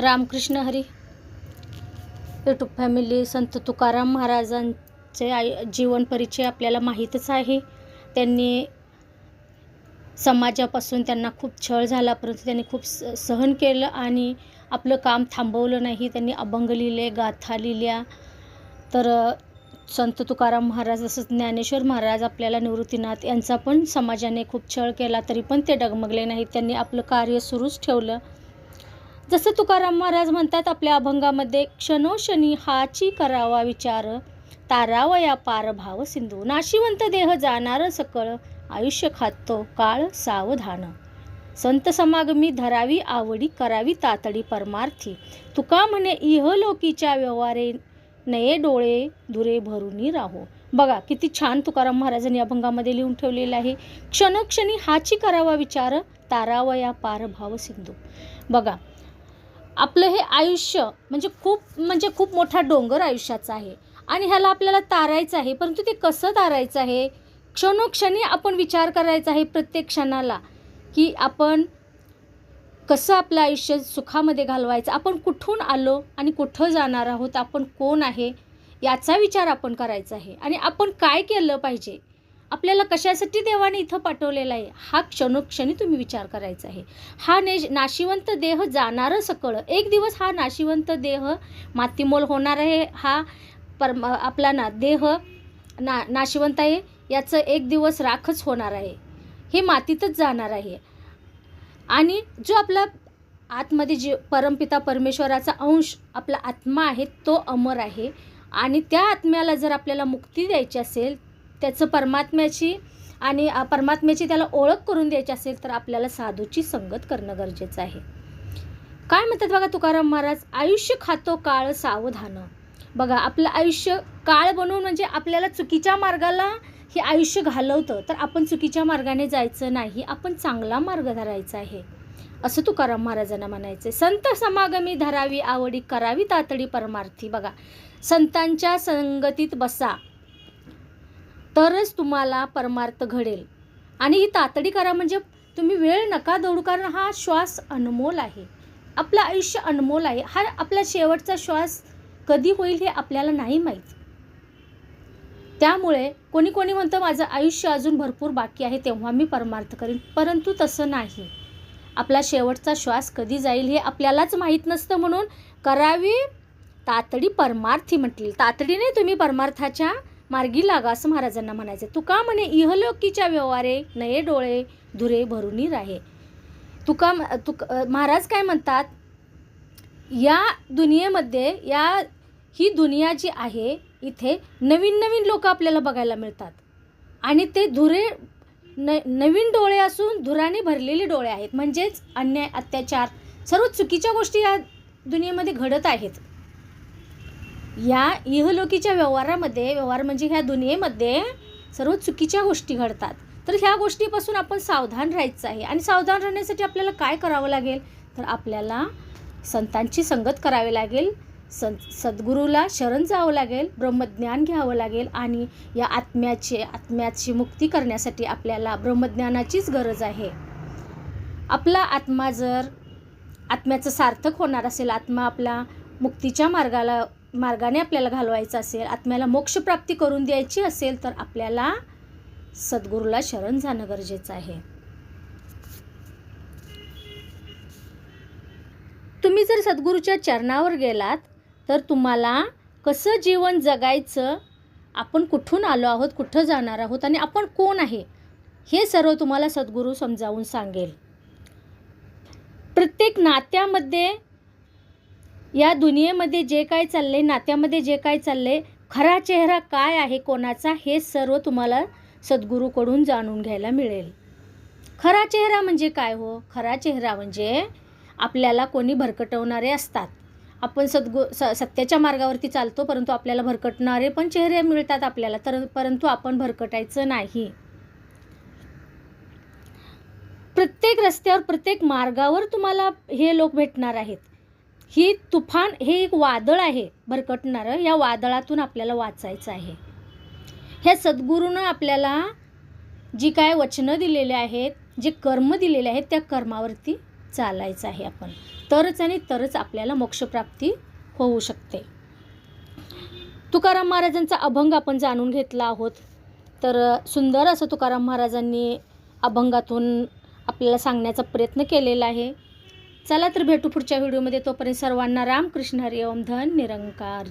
Ramakrishna Hari. YouTube family संत तुकाराम महाराजांचे I जीवन परिचय आपल्याला माहीतच आहे. त्यांनी समाजापासून त्यांना खूप छळ झाला परंतु त्यांनी खूप स सहन केलं आणि आपलं काम थांबवलं नाही. त्यांनी अभंग लिहिले गाथा लिहिल्या. तर संत तुकाराम महाराज तसंच ज्ञानेश्वर महाराज आपल्याला निवृत्तीनाथ यांचा पण समाजाने खूप छळ केला तरी पण ते डगमगले नाहीत. त्यांनी आपलं कार्य सुरूच ठेवलं. जसं तुकाराम महाराज म्हणतात आपल्या अभंगामध्ये क्षणोक्षणी हाची करावा विचार तारावया पार भाव सिंधू. नाशिवंत देह जाणार सकळ आयुष्य खातो काळ सावधान. संत समागमी धरावी आवडी करावी तातडी परमार्थी. तुका म्हणे इहलोकीच्या व्यवहारे नये डोळे धुरे भरूनी राहो. बघा किती छान तुकाराम महाराजांनी अभंगामध्ये लिहून ठेवलेलं आहे. क्षणक्षणी हाची करावा विचार तारावया पार भाव सिंधू. बघा आपलं हे आयुष्य म्हणजे खूप म्हणजे खूप मोठा डोंगर आयुष्याचा आहे. आणि ह्याला आपल्याला तारायचं आहे. परंतु ते कसं तारायचं आहे? क्षणोक्षणी आपण विचार करायचा आहे प्रत्येक क्षणाला की आपण कसं आपलं आयुष्य सुखामध्ये घालवायचं? आपण कुठून आलो आणि कुठं जाणार आहोत? आपण कोण आहे? याचा विचार आपण करायचा आहे. आणि आपण काय केलं पाहिजे? आपल्याला कशासाठी देवाने इथं पाठवलेला आहे? हा क्षणोक्षणी तुम्ही विचार करायचा आहे. हा ने नाशिवंत देह जाणारं सकळ. एक दिवस हा नाशिवंत देह मातीमोल होणार आहे. हा परम आपला ना देह ना नाशिवंत आहे. याचं एक दिवस राखच होणार आहे. हे मातीतच जाणार आहे. आणि जो आपला आतमध्ये जे परमपिता परमेश्वराचा अंश आपला आत्मा आहे तो अमर आहे. आणि त्या आत्म्याला जर आपल्याला मुक्ती द्यायची असेल त्याचं परमात्म्याची आणि परमात्म्याची त्याला ओळख करून द्यायची असेल तर आपल्याला साधूची संगत करणं गरजेचं आहे. काय म्हणतात बघा तुकाराम महाराज? आयुष्य खातो काळ सावधान. बघा आपलं आयुष्य काळ बनवून म्हणजे आपल्याला चुकीच्या मार्गाला हे आयुष्य घालवतं तर आपण चुकीच्या मार्गाने जायचं नाही आपण चांगला मार्ग धरायचा आहे. असं तुकाराम महाराजांना म्हणायचं संत समागमी धरावी आवडी करावी तातडी परमार्थी. बघा संतांच्या संगतीत बसा. तरच तुम्हाला परमार्थ घडेल. आणि ही तातडी करा म्हणजे तुम्ही वेळ नका दौडू कारण हा श्वास अनमोल आहे. आपलं आयुष्य अनमोल आहे. हा आपला शेवटचा श्वास कधी होईल हे आपल्याला नाही माहीत. त्यामुळे कोणी कोणी म्हणतं माझं आयुष्य अजून भरपूर बाकी आहे तेव्हा मी परमार्थ करीन. परंतु तसं नाही. आपला शेवटचा श्वास कधी जाईल हे आपल्यालाच माहीत नसतं म्हणून करावी तातडी परमार्थी म्हटली. तातडीने तुम्ही परमार्थाच्या मार्गी लागा असं महाराजांना म्हणायचं. तुका म्हणे इहलोकीच्या व्यवहारे नये डोळे धुरे भरूनी राहे. तुका तुक महाराज काय म्हणतात? या दुनियेमध्ये या ही दुनिया जी आहे इथे नवीन नवीन लोक आपल्याला बघायला मिळतात. आणि ते धुरे न नवीन डोळे असून धुराने भरलेले डोळे आहेत. म्हणजेच अन्याय अत्याचार सर्व चुकीच्या गोष्टी या दुनियेमध्ये घडत आहेत. या इहलोकीच्या व्यवहारामध्ये व्यवहार म्हणजे ह्या दुनियेमध्ये सर्व चुकीच्या गोष्टी घडतात. तर ह्या गोष्टीपासून आपण सावधान राहायचं आहे. आणि सावधान राहण्यासाठी आपल्याला काय करावं लागेल? तर आपल्याला संतांची संगत करावी लागेल. सं सद्गुरूला शरण जावं लागेल. ब्रह्मज्ञान घ्यावं लागेल. आणि या आत्म्याचे आत्म्याची मुक्ती करण्यासाठी आपल्याला ब्रह्मज्ञानाचीच गरज आहे. आपला आत्मा जर आत्म्याचं सार्थक होणार असेल आत्मा आपला मुक्तीच्या मार्गाला मार्गाने आपल्याला घालवायचं असेल आत्म्याला मोक्षप्राप्ती करून द्यायची असेल तर आपल्याला सद्गुरूला शरण जाणं गरजेचं आहे. तुम्ही जर सद्गुरूच्या चरणावर गेलात तर तुम्हाला कसं जीवन जगायचं आपण कुठून आलो आहोत कुठं जाणार आहोत आणि आपण कोण आहे हे सर्व तुम्हाला सद्गुरू समजावून सांगेल. प्रत्येक नात्यामध्ये या दुनियेमध्ये जे काय चालले नात्यामध्ये जे काय चालले खरा चेहरा काय आहे कोणाचा हे सर्व तुम्हाला सद्गुरूकडून जाणून घ्यायला मिळेल. खरा चेहरा म्हणजे काय हो? खरा चेहरा म्हणजे आपल्याला कोणी भरकटवणारे असतात. आपण सद्गु स सत्याच्या मार्गावरती चालतो परंतु आपल्याला भरकटणारे पण चेहरे मिळतात आपल्याला तर परंतु आपण भरकटायचं नाही. प्रत्येक रस्त्यावर प्रत्येक मार्गावर तुम्हाला हे लोक भेटणार आहेत. ही तुफान हे एक वादळ आहे भरकटणारं. या वादळातून आपल्याला वाचायचं आहे. ह्या सद्गुरूनं आपल्याला जी काय वचनं दिलेले आहेत जे कर्म दिलेले आहेत त्या कर्मावरती चालायचं आहे आपण. तरच आणि तरच आपल्याला मोक्षप्राप्ती होऊ शकते. तुकाराम महाराजांचा अभंग आपण जाणून घेतला आहोत. तर सुंदर असं तुकाराम महाराजांनी अभंगातून आपल्याला सांगण्याचा प्रयत्न केलेला आहे. चला तर भेटू पुढच्या व्हिडिओमध्ये. तोपर्यंत सर्वांना रामकृष्ण हरी ओम. धन निरंकार.